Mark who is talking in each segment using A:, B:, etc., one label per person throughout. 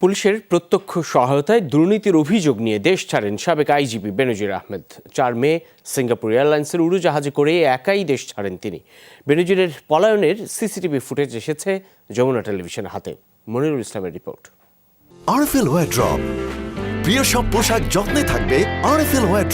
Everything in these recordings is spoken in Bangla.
A: পুলিশের প্রত্যক্ষ সহায়তায় দুর্নীতির অভিযোগ নিয়ে দেশ ছাড়েন সাবেক আইজিপি বেনজির আহমেদ। চার মে সিঙ্গাপুর এয়ারলাইন্সের উড়োজাহাজে করে একাই দেশ ছাড়েন তিনি। বেনজিরের পলায়নের সিসিটিভি ফুটেজ এসেছে যমুনা টেলিভিশনের হাতে। মনিরুল ইসলামের রিপোর্ট।
B: RFL war drop. প্রিয় সব পোশাক যত্নে থাকবে আরএফএল ওয়ার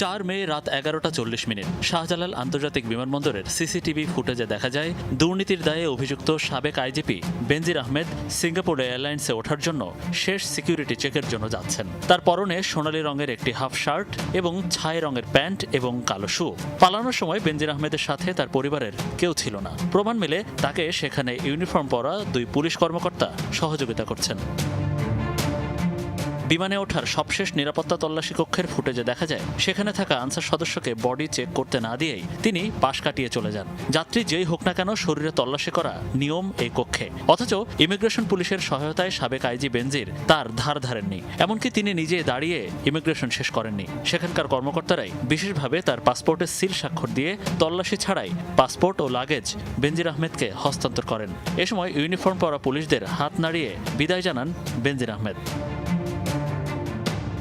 C: চার মে রাত এগারোটা চল্লিশ মিনিট শাহজালাল আন্তর্জাতিক বিমানবন্দরের সিসিটিভি ফুটেজে দেখা যায়, দুর্নীতির দায়ে অভিযুক্ত সাবেক আইজিপি বেনজির আহমেদ সিঙ্গাপুর এয়ারলাইন্সে ওঠার জন্য শেষ সিকিউরিটি চেকের জন্য যাচ্ছেন। তার পরনে সোনালী রঙের একটি হাফ শার্ট এবং ছাই রঙের প্যান্ট এবং কালো শু। পালানোর সময় বেনজির আহমেদের সাথে তার পরিবারের কেউ ছিল না। প্রমাণ মিলে তাকে সেখানে ইউনিফর্ম পরা দুই পুলিশ কর্মকর্তা সহযোগিতা করছেন। বিমানে ওঠার সবশেষ নিরাপত্তা তল্লাশি কক্ষের ফুটেজে দেখা যায়, সেখানে থাকা আনসার সদস্যকে বডি চেক করতে না দিয়েই তিনি পাশ কাটিয়ে চলে যান। যাত্রী যেই হোক না কেন শরীরে তল্লাশি করা নিয়ম এই কক্ষে। অথচ ইমিগ্রেশন পুলিশের সহায়তায় সাবেক আইজি বেনজির তার ধার ধারেননি। এমনকি তিনি নিজে দাঁড়িয়ে ইমিগ্রেশন শেষ করেননি। সেখানকার কর্মকর্তারাই বিশেষভাবে তার পাসপোর্টের সিল স্বাক্ষর দিয়ে তল্লাশি ছাড়াই পাসপোর্ট ও লাগেজ বেনজির আহমেদকে হস্তান্তর করেন। এ সময় ইউনিফর্ম পরা পুলিশদের হাত নাড়িয়ে বিদায় জানান বেনজির আহমেদ।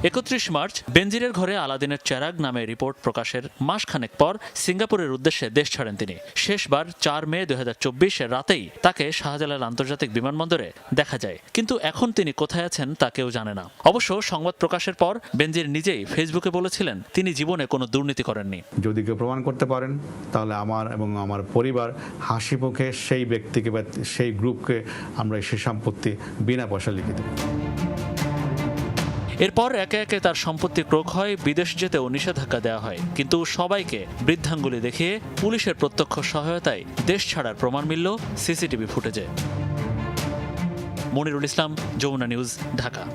C: একত্রিশ মার্চ বেনজিরের ঘরে আলাদিনের চেরাগ নামে রিপোর্ট প্রকাশের মাসখানেক পর সিঙ্গাপুরের উদ্দেশ্যে দেশ ছাড়েন তিনি। শেষবার চার মে দু হাজার রাতেই তাকে শাহজালাল আন্তর্জাতিক বিমানবন্দরে দেখা যায়। কিন্তু এখন তিনি কোথায় আছেন তা কেউ জানে না। অবশ্য সংবাদ প্রকাশের পর বেনজির নিজেই ফেসবুকে বলেছিলেন, তিনি জীবনে কোনো দুর্নীতি করেননি।
D: যদি কেউ প্রমাণ করতে পারেন, তাহলে আমার এবং আমার পরিবার হাসি মুখে সেই ব্যক্তিকে বা সেই গ্রুপকে আমরা সে সম্পত্তি বিনা পয়সা লিখে দেব।
C: এরপর একে একে তার সম্পত্তি ক্রোক হয়, বিদেশ যেতেও নিষেধাজ্ঞা দেওয়া হয়। কিন্তু সবাইকে বৃদ্ধাঙ্গুলি দেখিয়ে পুলিশের প্রত্যক্ষ সহায়তায় দেশ ছাড়ার প্রমাণ মিলল সিসিটিভি ফুটেজে। মনিরুল ইসলাম, যমুনা নিউজ, ঢাকা।